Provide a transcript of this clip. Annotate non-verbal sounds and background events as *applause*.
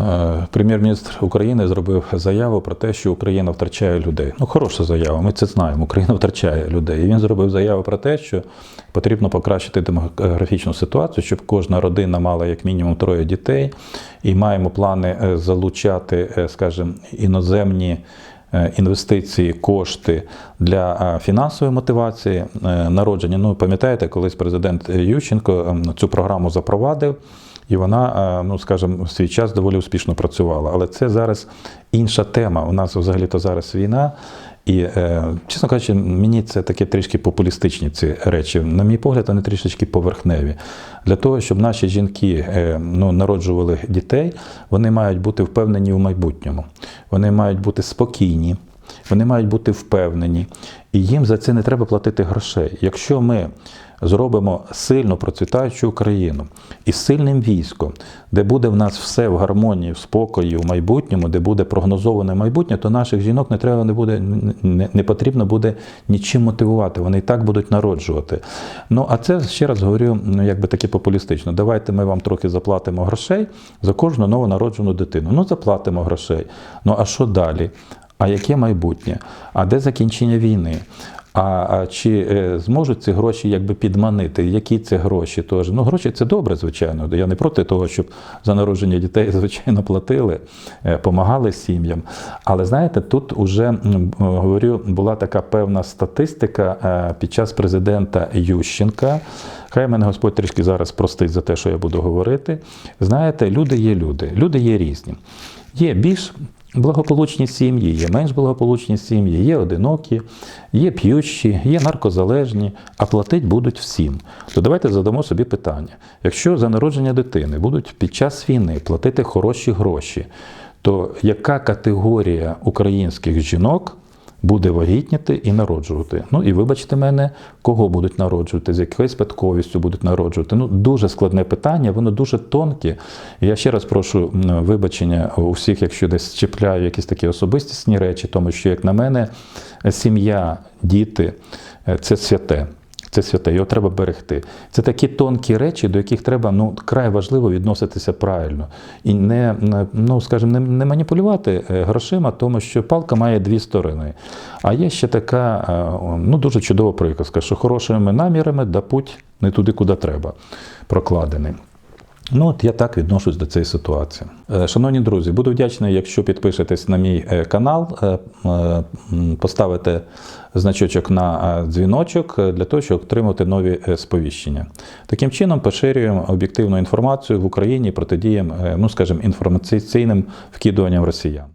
Е, Прем'єр-міністр України зробив заяву про те, що Україна втрачає людей. Ну, хороша заява, ми це знаємо. Україна втрачає людей. І він зробив заяву про те, що потрібно покращити демографічну ситуацію, щоб кожна родина мала як мінімум троє дітей, і маємо плани е, залучати, е, скажімо, іноземні. Інвестиції, кошти для фінансової мотивації народження. Ну, пам'ятаєте, колись президент Ющенко ем, цю програму запровадив, і вона, е, ну скажімо, в свій час доволі успішно працювала. Але це зараз інша тема. У нас взагалі-то зараз війна. І, е, чесно кажучи, мені це таке трішки популістичні ці речі. На мій погляд, вони трішечки поверхневі. Для того, щоб наші жінки е, ну, народжували дітей, вони мають бути впевнені в майбутньому. Вони мають бути спокійні, вони мають бути впевнені, і їм за це не треба платити грошей. Якщо ми зробимо сильно процвітаючу Україну із сильним військом, де буде в нас все в гармонії, в спокої, в майбутньому, де буде прогнозоване майбутнє, то наших жінок не треба не буде не, не потрібно буде нічим мотивувати. Вони і так будуть народжувати. Ну а це ще раз говорю, ну якби таке популістично. Давайте ми вам трохи заплатимо грошей за кожну новонароджену дитину. Ну заплатимо грошей. Ну а що далі? А яке майбутнє? А де закінчення війни? А, чи е, зможуть ці гроші якби підманити? Які це гроші? Тож ну гроші це добре, звичайно. Я не проти того, щоб за народження дітей, *laughs* звичайно, платили, е, помагали сім'ям. Але знаєте, тут уже м, говорю, була така певна статистика е, під час президента Ющенка. Хай мене Господь трішки зараз простить за те, що я буду говорити. Знаєте, люди є люди, люди є різні. Є більш благополучні сім'ї, є менш благополучні сім'ї, є одинокі, є п'ющі, є наркозалежні, а платить будуть всім. То давайте задамо собі питання: якщо за народження дитини будуть під час війни платити хороші гроші, то яка категорія українських жінок? Буде вагітніти і народжувати. Ну і вибачте мене, кого будуть народжувати, з якою спадковістю будуть народжувати. Ну дуже складне питання, воно дуже тонке. Я ще раз прошу вибачення у всіх, якщо десь чіпляю якісь такі особистісні речі, тому що, як на мене, сім'я, діти е, це святе. Це святе, його треба берегти. Це такі тонкі речі, до яких треба ну край важливо відноситися правильно і не ну скажімо, не, не маніпулювати е, грошима, тому що палка має дві сторони. А є ще така е, ну дуже чудова приказка, що хорошими намірами да путь не туди, куди треба, прокладений. Ну, от я так відношусь до цієї ситуації. Е, Шановні друзі, буду вдячний, якщо підпишетесь на мій е, канал, е, поставите значочок на дзвіночок для того, щоб отримати нові сповіщення. Таким чином поширюємо об'єктивну інформацію в Україні, протидіємо, е, ну скажімо, інформаційним вкидуванням росіян.